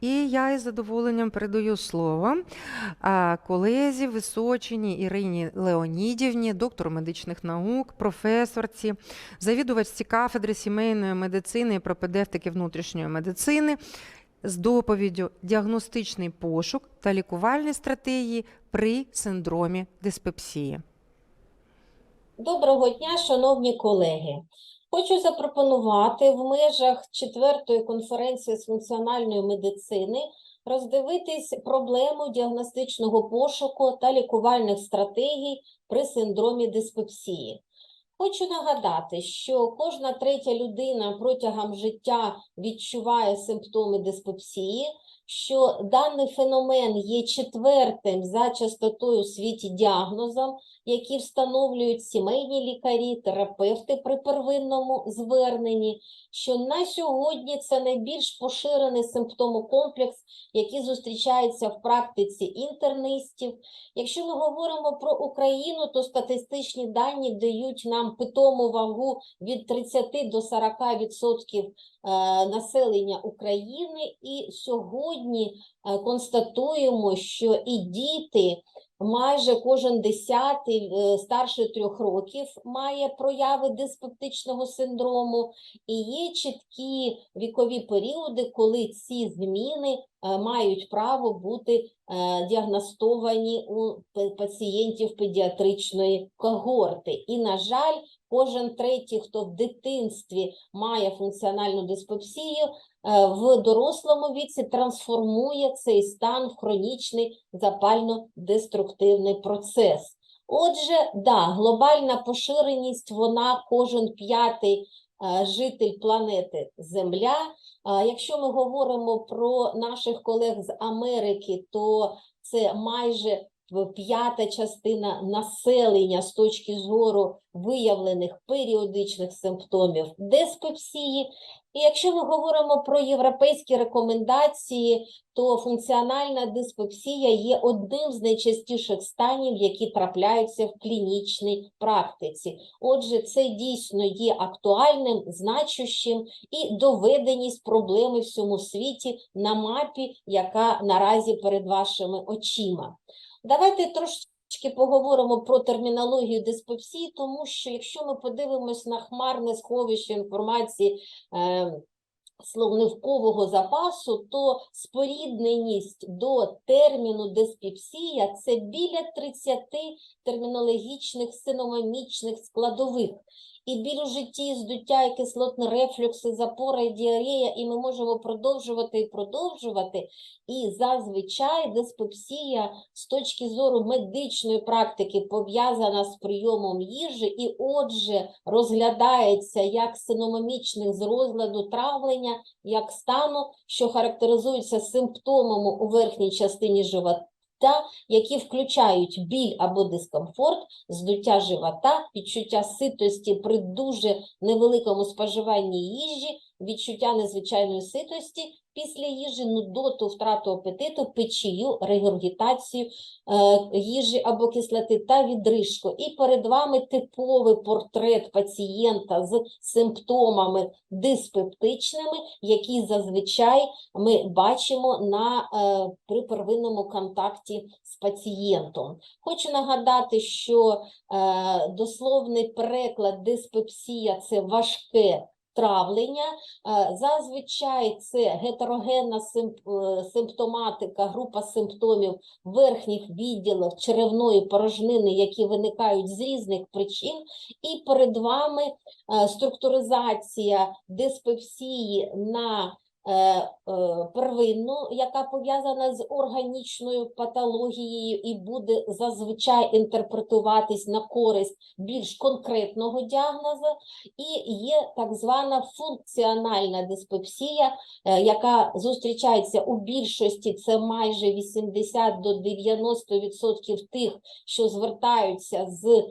І я із задоволенням передаю слово колезі Височині Ірині Леонідівні, доктору медичних наук, професорці, завідувачці кафедри сімейної медицини і пропедевтики внутрішньої медицини з доповіддю Діагностичний пошук та лікувальні стратегії при синдромі диспепсії. Доброго дня, шановні колеги. Хочу запропонувати в межах четвертої конференції з функціональної медицини роздивитись проблему діагностичного пошуку та лікувальних стратегій при синдромі диспепсії. Хочу нагадати, що кожна третя людина протягом життя відчуває симптоми диспепсії, що даний феномен є четвертим за частотою у світі діагнозом, які встановлюють сімейні лікарі, терапевти при первинному зверненні, що на сьогодні це найбільш поширений симптомокомплекс, який зустрічається в практиці інтернистів. Якщо ми говоримо про Україну, то статистичні дані дають нам питому вагу від 30 до 40 відсотків е, населення України, і сьогодні е, констатуємо, що і діти майже кожен десятий е, старше трьох років має прояви диспептичного синдрому, і є чіткі вікові періоди, коли ці зміни е, мають право бути е, діагностовані у пацієнтів педіатричної когорти. І, на жаль, кожен третій, хто в дитинстві має функціональну диспепсію, в дорослому віці трансформує цей стан в хронічний запально-деструктивний процес. Отже, да, глобальна поширеність, вона кожен п'ятий е, житель планети Земля. Якщо ми говоримо про наших колег з Америки, то це майже п'ята частина населення з точки зору виявлених періодичних симптомів диспепсії. І якщо ми говоримо про європейські рекомендації, то функціональна диспепсія є одним з найчастіших станів, які трапляються в клінічній практиці. Отже, це дійсно є актуальним, значущим і доведеність проблеми всьому світі на мапі, яка наразі перед вашими очима. Давайте трошечки поговоримо про термінологію диспепсії, тому що якщо ми подивимось на хмарне сховище інформації е, словникового запасу, то спорідненість до терміну диспепсія це біля 30 термінологічних синомамічних складових. І біль у житті, здуття, і кислотний рефлюкс, і запора, і діарея, і ми можемо продовжувати і продовжувати. І зазвичай диспепсія з точки зору медичної практики пов'язана з прийомом їжі, і отже розглядається як синомімічних з розладу травлення, як стану, що характеризується симптомами у верхній частині живота, які включають біль або дискомфорт, здуття живота, відчуття ситості при дуже невеликому споживанні їжі, відчуття незвичайної ситості після їжі, нудоту, втрату апетиту, печію, регургітацію е, їжі або кислоти та відрижку. І перед вами типовий портрет пацієнта з симптомами диспептичними, які зазвичай ми бачимо на, е, при первинному контакті з пацієнтом. Хочу нагадати, що е, дословний переклад диспепсія це важке травлення. Е, Зазвичай це гетерогенна е, симптоматика, група симптомів верхніх відділів черевної порожнини, які виникають з різних причин. І перед вами е, структуризація диспепсії на первинну, яка пов'язана з органічною патологією і буде зазвичай інтерпретуватись на користь більш конкретного діагнозу, і є так звана функціональна диспепсія, е, яка зустрічається у більшості, це майже 80 до 90% тих, що звертаються з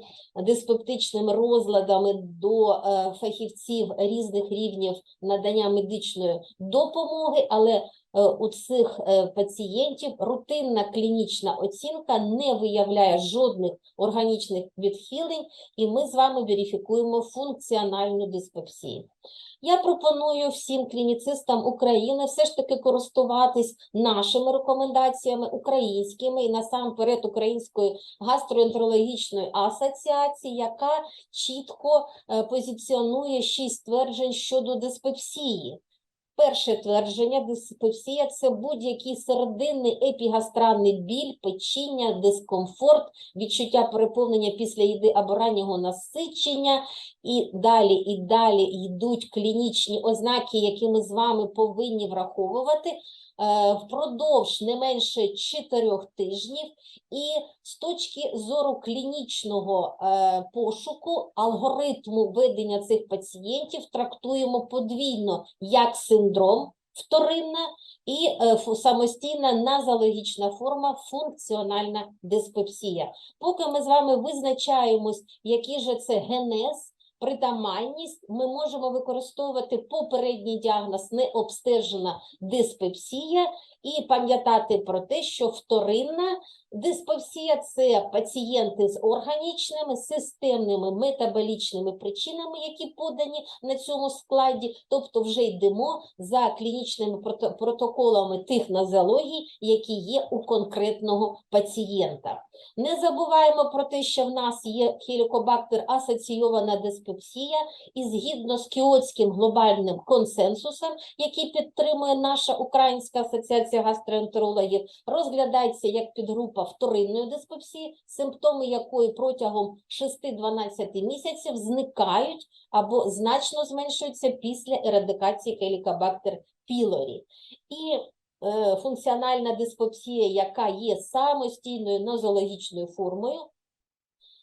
диспептичними розладами до е, фахівців різних рівнів надання медичної допомоги, але е, у цих е, пацієнтів рутинна клінічна оцінка не виявляє жодних органічних відхилень, і ми з вами верифікуємо функціональну диспепсію. Я пропоную всім клініцистам України все ж таки користуватись нашими рекомендаціями українськими і насамперед Української гастроентерологічної асоціації, яка чітко е, позиціонує шість тверджень щодо диспепсії. Перше твердження диспепсія – це будь-який серединний епігастранний біль, печіння, дискомфорт, відчуття переповнення після їди або раннього насичення, і далі, і далі йдуть клінічні ознаки, які ми з вами повинні враховувати впродовж не менше 4 тижнів. І з точки зору клінічного е, пошуку, алгоритму ведення цих пацієнтів трактуємо подвійно як синдром вторинна і е, самостійна назологічна форма функціональна диспепсія. Поки ми з вами визначаємось, який же це генез, притаманність, ми можемо використовувати попередній діагноз необстежена диспепсія і пам'ятати про те, що вторинна диспепсія – це пацієнти з органічними, системними метаболічними причинами, які подані на цьому складі, тобто вже йдемо за клінічними протоколами тих нозологій, які є у конкретного пацієнта. Не забуваємо про те, що в нас є хелікобактер асоційована диспепсія, і згідно з Кіотським глобальним консенсусом, який підтримує наша Українська асоціація гастроентерологів, розглядається як підгрупа вторинної диспепсії, симптоми якої протягом 6-12 місяців зникають або значно зменшуються після ерадикації келікобактер пілорі. І е, функціональна диспепсія, яка є самостійною нозологічною формою,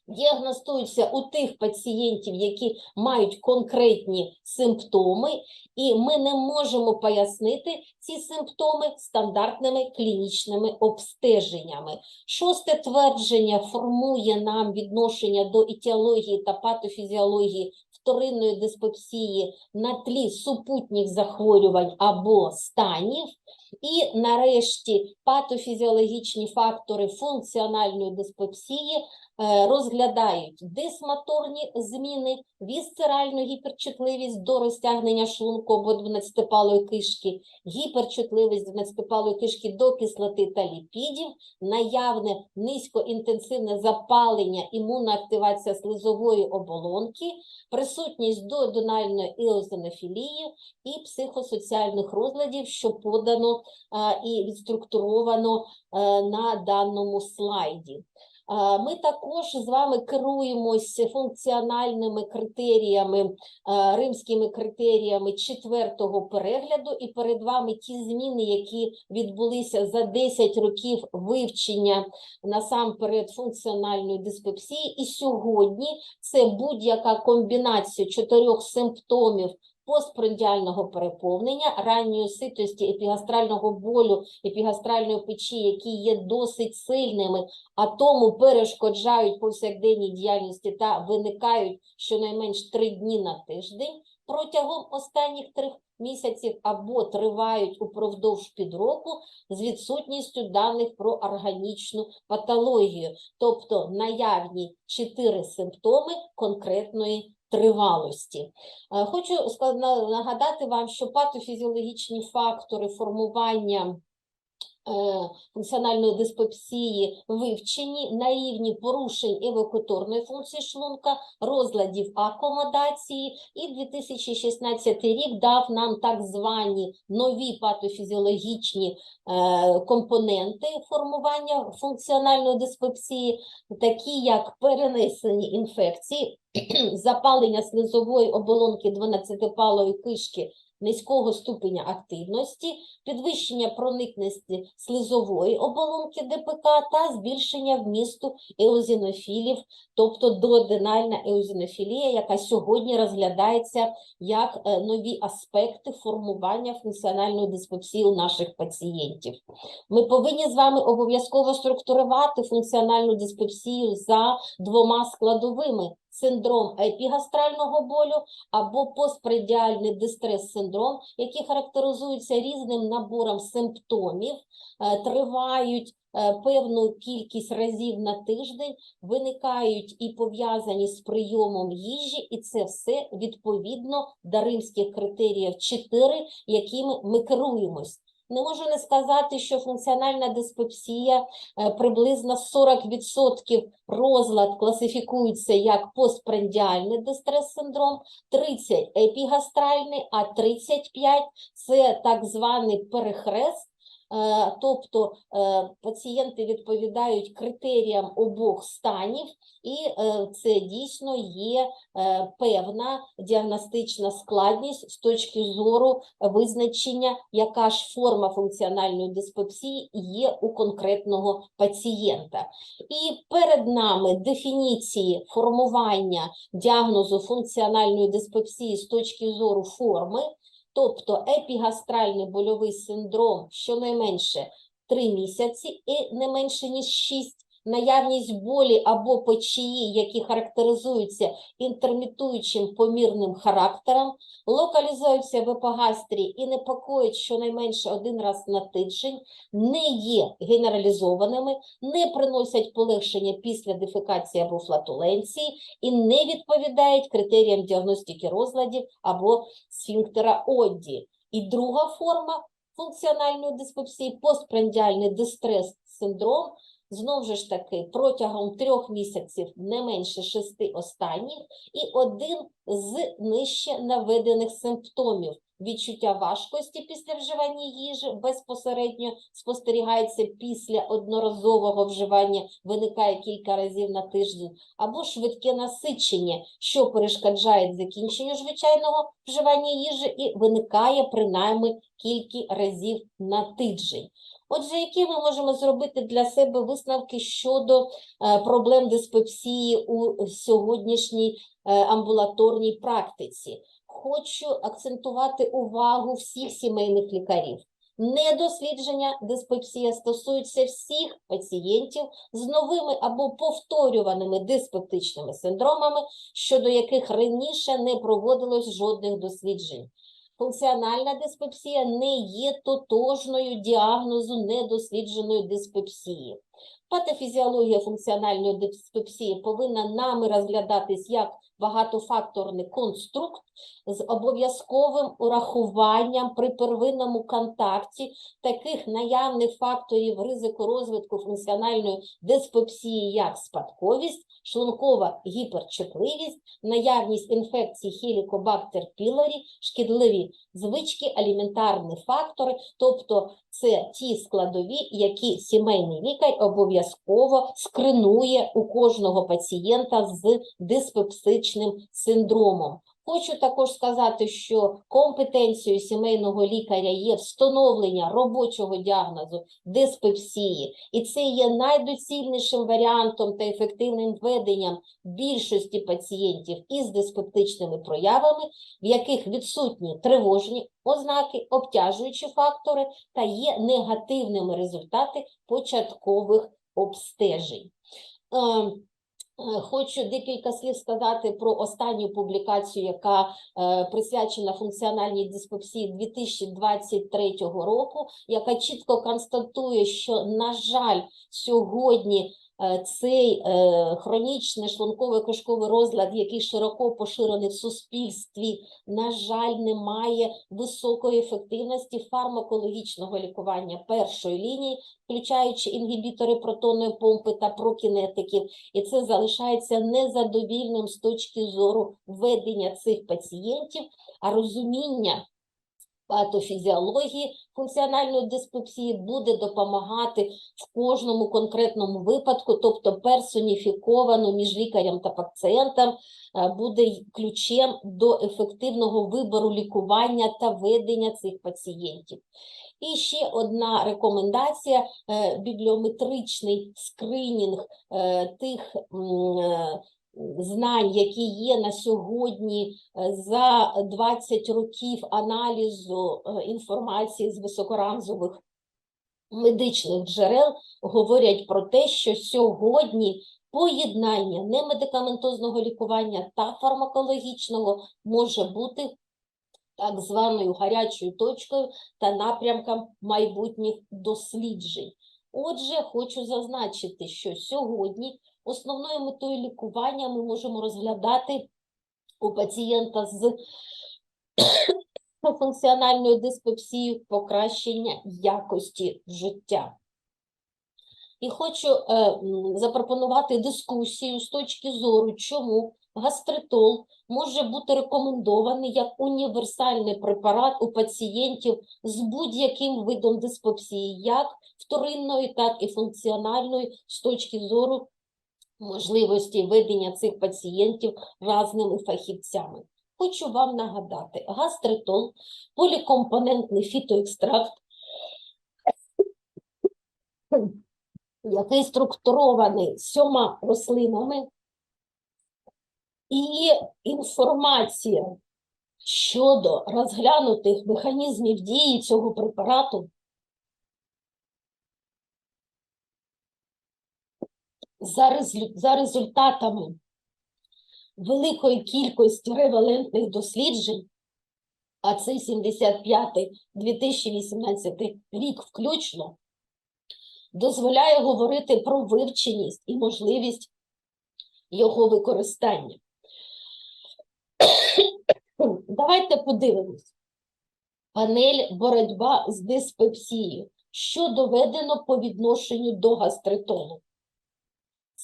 діагностується у тих пацієнтів, які мають конкретні симптоми, і ми не можемо пояснити ці симптоми стандартними клінічними обстеженнями. Шосте твердження формує нам відношення до етіології та патофізіології вторинної диспепсії на тлі супутніх захворювань або станів. І нарешті патофізіологічні фактори функціональної диспепсії е, розглядають дисмоторні зміни, вісцеральну гіперчутливість до розтягнення шлунку або дванадцятипалої кишки, гіперчутливість дванадцятипалої кишки до кислоти та ліпідів, наявне низькоінтенсивне запалення, імунна активація слизової оболонки, присутність доодональної еозинофілії і психосоціальних розладів, що подано а, і відструктуровано е, на даному слайді. Ми також з вами керуємось функціональними критеріями, е, римськими критеріями четвертого перегляду, і перед вами ті зміни, які відбулися за 10 років вивчення насамперед функціональної диспепсії. І сьогодні це будь-яка комбінація чотирьох симптомів постпрендіального переповнення, ранньої ситості, епігастрального болю, епігастральної печі, які є досить сильними, а тому перешкоджають повсякденній діяльності та виникають щонайменш три дні на тиждень протягом останніх трьох місяців або тривають упродовж підроку з відсутністю даних про органічну патологію, тобто наявні чотири симптоми конкретної тривалості. Е, Хочу нагадати вам, що патофізіологічні фактори формування функціональної диспепсії вивчені на рівні порушень евакуаторної функції шлунка, розладів акомодації, і 2016 рік дав нам так звані нові патофізіологічні е, компоненти формування функціональної диспепсії, такі як перенесені інфекції, запалення слизової оболонки 12-палої кишки низького ступеня активності, підвищення проникності слизової оболонки ДПК та збільшення вмісту еозінофілів, тобто дооденальна еозінофілія, яка сьогодні розглядається як е, нові аспекти формування функціональної диспепсії у наших пацієнтів. Ми повинні з вами обов'язково структурувати функціональну диспепсію за двома складовими. Синдром епігастрального болю або постпредіальний дистрес-синдром, які характеризуються різним набором симптомів, е, тривають е, певну кількість разів на тиждень, виникають і пов'язані з прийомом їжі, і це все відповідно до римських критеріїв 4, якими ми керуємось. Не можу не сказати, що функціональна диспепсія е, приблизно 40% розлад класифікується як постпрендіальний дистрес-синдром, 30 епігастральний, а 35 це так званий перехрест. Е, Тобто е, пацієнти відповідають критеріям обох станів, і е, це дійсно є певна діагностична складність з точки зору визначення, яка ж форма функціональної диспепсії є у конкретного пацієнта. І перед нами дефініції формування діагнозу функціональної диспепсії з точки зору форми, тобто епігастральний больовий синдром щонайменше 3 місяці і не менше ніж 6, наявність болі або печії, які характеризуються інтермітуючим помірним характером, локалізуються в епігастрії і непокоїть щонайменше один раз на тиждень, не є генералізованими, не приносять полегшення після дефекації або флатуленції і не відповідають критеріям діагностики розладів або сфінктера Одді. І друга форма функціональної диспепсії постпрендіальний дистрес-синдром, знову ж таки, протягом трьох місяців не менше шести останніх, і один з нижче наведених симптомів. Відчуття важкості після вживання їжі безпосередньо спостерігається після одноразового вживання, виникає кілька разів на тиждень, або швидке насичення, що перешкоджає закінченню звичайного вживання їжі і виникає принаймні кілька разів на тиждень. Отже, які ми можемо зробити для себе висновки щодо е, проблем диспепсії у сьогоднішній е, амбулаторній практиці? Хочу акцентувати увагу всіх сімейних лікарів. Недослідження диспепсія стосується всіх пацієнтів з новими або повторюваними диспептичними синдромами, щодо яких раніше не проводилось жодних досліджень. Функціональна диспепсія не є тотожною діагнозу недослідженої диспепсії. Патофізіологія функціональної диспепсії повинна нами розглядатись як багатофакторний конструкт з обов'язковим урахуванням при первинному контакті таких наявних факторів ризику розвитку функціональної диспепсії, як спадковість, шлункова гіперчутливість, наявність інфекцій Helicobacter pylori, шкідливі звички, аліментарні фактори, тобто це ті складові, які сімейний лікар обов'язково скринує у кожного пацієнта з диспепсичним синдромом. Хочу також сказати, що компетенцією сімейного лікаря є встановлення робочого діагнозу диспепсії, і це є найдоцільнішим варіантом та ефективним веденням більшості пацієнтів із диспептичними проявами, в яких відсутні тривожні ознаки, обтяжуючі фактори та є негативними результати початкових обстежень. Е, Хочу декілька слів сказати про останню публікацію, яка е, присвячена функціональній диспепсії 2023 року, яка чітко констатує, що, на жаль, сьогодні цей е, хронічний шлунково-кишковий розлад, який широко поширений в суспільстві, на жаль, не має високої ефективності фармакологічного лікування першої лінії, включаючи інгібітори протонної помпи та прокінетиків, і це залишається незадовільним з точки зору ведення цих пацієнтів, а розуміння патофізіології функціональної диспепсії буде допомагати в кожному конкретному випадку, тобто персоніфіковано між лікарем та пацієнтом е, буде ключем до ефективного вибору лікування та ведення цих пацієнтів. І ще одна рекомендація е, бібліометричний скринінг е, тих знань, які є на сьогодні е, за 20 років аналізу е, інформації з високоранзових медичних джерел, говорять про те, що сьогодні Поєднання немедикаментозного лікування та фармакологічного може бути так званою гарячою точкою та напрямком майбутніх досліджень. Отже, хочу зазначити, що сьогодні основною метою лікування ми можемо розглядати у пацієнта з функціональною диспепсією покращення якості життя. І хочу е, запропонувати дискусію з точки зору, чому гастритол може бути рекомендований як універсальний препарат у пацієнтів з будь-яким видом диспепсії, як вторинної, так і функціональної, з точки зору можливості ведення цих пацієнтів разними фахівцями. Хочу вам нагадати, гастритол – полікомпонентний фітоекстракт, який структурований сьома рослинами, і інформація щодо розглянутих механізмів дії цього препарату за, результатами великої кількості ревалентних досліджень, а це 75-2018 рік включно, дозволяє говорити про вивченість і можливість його використання. Давайте подивимось. Панель боротьба з диспепсією. Що доведено по відношенню до гастритолу?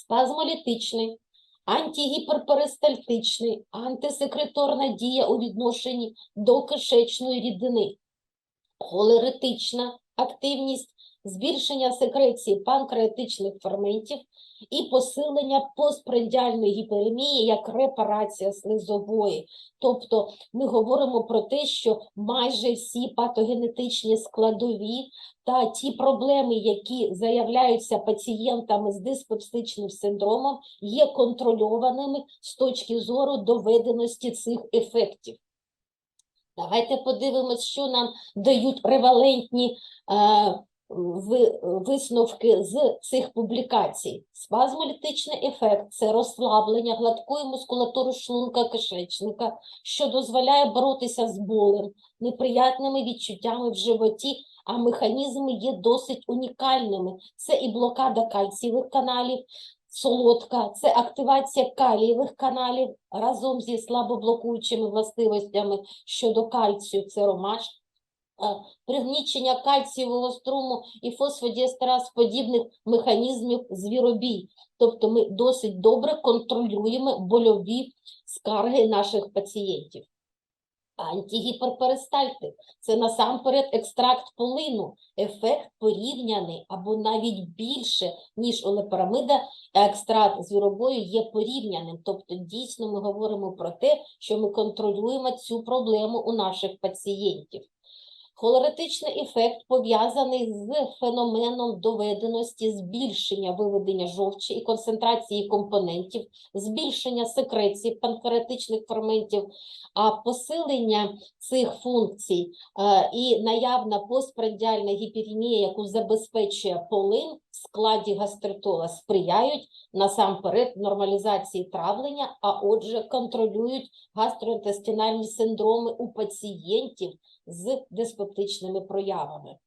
Спазмолітичний, антигіперперистальтичний, антисекреторна дія у відношенні до кишечної рідини, холеретична активність, збільшення секреції панкреатичних ферментів і посилення постпрендіальної гіперемії як репарація слизової. Тобто ми говоримо про те, що майже всі патогенетичні складові та ті проблеми, які заявляються пацієнтами з диспепсичним синдромом, є контрольованими з точки зору доведеності цих ефектів. Давайте подивимось, що нам дають превалентні е, висновки з цих публікацій. Спазмолітичний ефект – це розслаблення гладкої мускулатури шлунка кишечника, що дозволяє боротися з болем, неприятними відчуттями в животі, а механізми є досить унікальними. Це і блокада кальцієвих каналів, солодка, це активація калієвих каналів разом зі слабоблокуючими властивостями щодо кальцію, це ромаш, пригнічення кальцієвого струму і фосфодіестераз подібних механізмів звіробій. Тобто ми досить добре контролюємо больові скарги наших пацієнтів. Антигіперперистальтик – це насамперед екстракт полину, ефект порівняний або навіть більше, ніж олепарамида, екстракт звіробою є порівняним. Тобто дійсно ми говоримо про те, що ми контролюємо цю проблему у наших пацієнтів. Холеретичний ефект пов'язаний з феноменом доведеності збільшення виведення жовчі і концентрації компонентів, збільшення секреції панкреатичних ферментів, а посилення цих функцій е, і наявна постпрандіальна гіперемія, яку забезпечує полин в складі гастритола, сприяють насамперед нормалізації травлення, а отже контролюють гастроінтестинальні синдроми у пацієнтів з диспептичними проявами.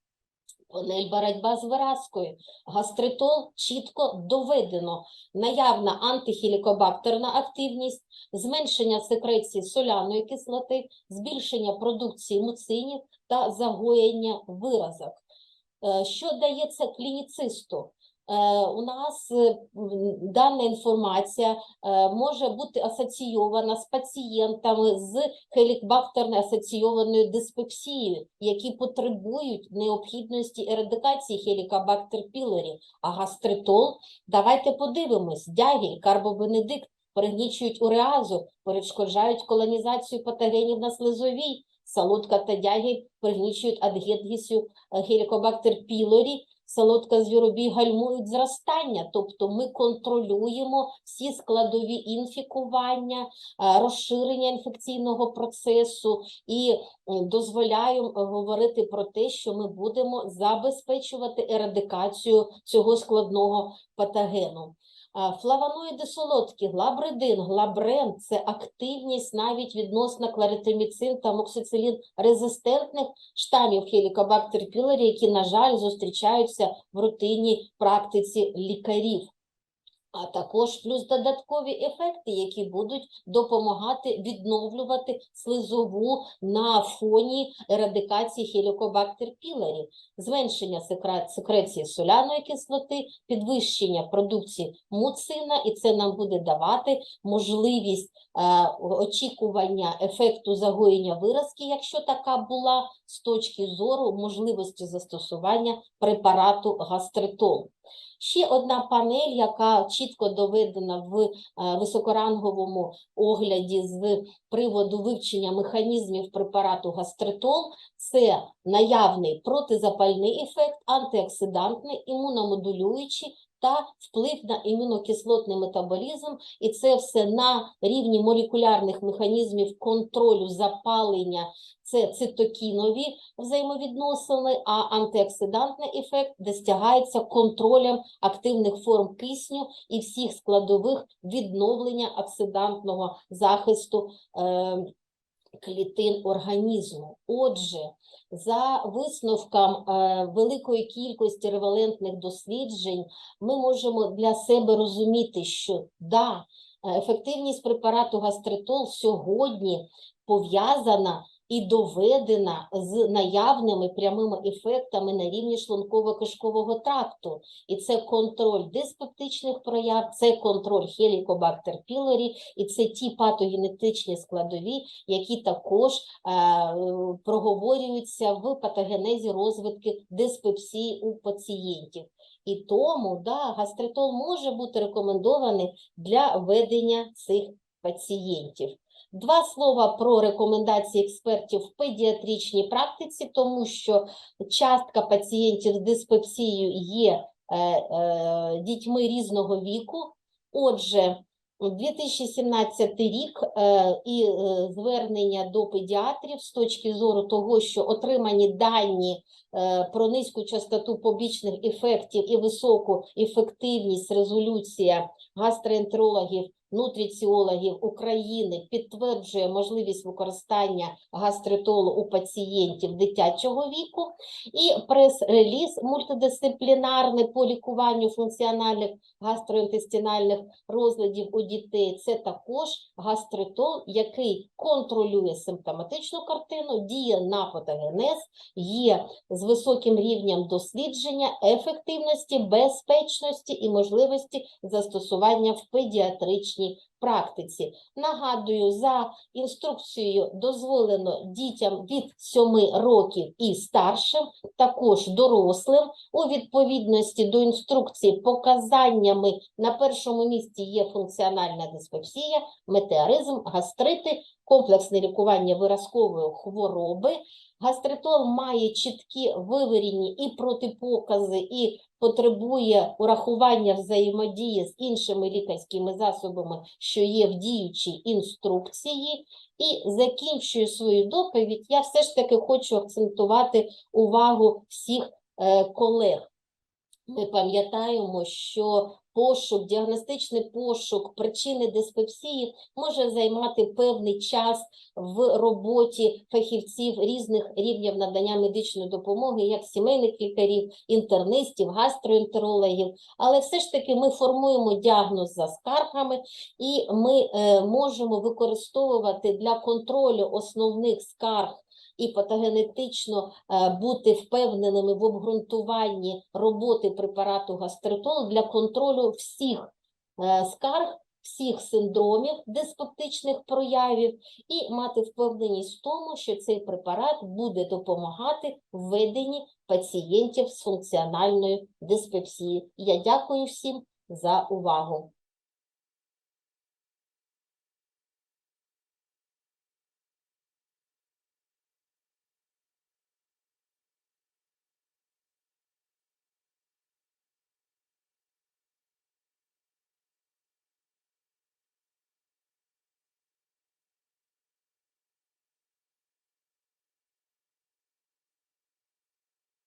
Панель боротьба з виразкою. Гастритол чітко доведено. Наявна антихілікобактерна активність, зменшення секреції соляної кислоти, збільшення продукції муцинів та загоєння виразок. Що Що дається клініцисту? Е, У нас е, дана інформація е, може бути асоційована з пацієнтами з хелікбактерно асоційованою диспепсією, які потребують необхідності ерадикації хелікобактер пілорі. А гастритол, давайте подивимось, дягіль, карбобенедикт пригнічують уреазу, перешкоджають колонізацію патогенів на слизовій, солодка та дягіль пригнічують адгетгісію хелікобактер пілорі, солодка звіробій гальмують зростання, тобто ми контролюємо всі складові інфікування, е, розширення інфекційного процесу і е, дозволяємо е, говорити про те, що ми будемо забезпечувати ерадикацію цього складного патогену. Флавоноїди солодкі, глабридин, глабрен – це активність навіть відносно кларитиміцин та моксицилін резистентних штамів хелікобактер пілорі, які, на жаль, зустрічаються в рутинній практиці лікарів. А також плюс додаткові ефекти, які будуть допомагати відновлювати слизову на фоні ерадикації Helicobacter pylori, зменшення секреції соляної кислоти, підвищення продукції муцина, і це нам буде давати можливість е, очікування ефекту загоєння виразки, якщо така була, з точки зору можливості застосування препарату гастритол. Ще одна панель, яка чітко доведена в е, високоранговому огляді з приводу вивчення механізмів препарату гастритол, це наявний протизапальний ефект, антиоксидантний, імуномодулюючий та вплив на імунокислотний метаболізм, і це все на рівні молекулярних механізмів контролю запалення, це цитокінові взаємовідносини, а антиоксидантний ефект досягається контролем активних форм кисню і всіх складових відновлення оксидантного захисту е, клітин організму. Отже, за висновком е, великої кількості ревалентних досліджень, ми можемо для себе розуміти, що да, е, ефективність препарату гастритол сьогодні пов'язана і доведена з наявними прямими ефектами на рівні шлунково-кишкового тракту. І це контроль диспептичних прояв, це контроль Helicobacter pylori, і це ті патогенетичні складові, які також е, проговорюються в патогенезі розвитки диспепсії у пацієнтів. І тому да, гастритол може бути рекомендований для ведення цих пацієнтів. Два слова про рекомендації експертів в педіатричній практиці, тому що частка пацієнтів з диспепсією є е, е, дітьми різного віку. Отже, 2017 рік е, і е, звернення до педіатрів з точки зору того, що отримані дані е, про низьку частоту побічних ефектів і високу ефективність резолюція гастроентерологів, нутриціологів України підтверджує можливість використання гастритолу у пацієнтів дитячого віку, і прес-реліз мультидисциплінарний по лікуванню функціональних гастроінтестинальних розладів у дітей. Це також гастритол, який контролює симптоматичну картину, діє на патогенез, є з високим рівнем дослідження, ефективності, безпечності і можливості застосування в педіатричній які практиці. Нагадую, за інструкцією дозволено дітям від 7 років і старшим, також дорослим, у відповідності до інструкції показаннями на першому місці є функціональна диспепсія, метеоризм, гастрити, комплексне лікування виразкової хвороби. Гастритол має чіткі вивірені і протипокази, і потребує урахування взаємодії з іншими лікарськими засобами, що є в діючій інструкції. І закінчую свою доповідь. Я все ж таки хочу акцентувати увагу всіх е, колег. Ми пам'ятаємо, що пошук, діагностичний пошук причини диспепсії може займати певний час в роботі фахівців різних рівнів надання медичної допомоги, як сімейних лікарів, інтернистів, гастроентерологів. Але все ж таки ми формуємо діагноз за скаргами, і ми е, можемо використовувати для контролю основних скарг і патогенетично е, бути впевненими в обґрунтуванні роботи препарату гастритол для контролю всіх е, скарг, всіх синдромів диспептичних проявів і мати впевненість в тому, що цей препарат буде допомагати в веденні пацієнтів з функціональною диспепсією. Я дякую всім за увагу.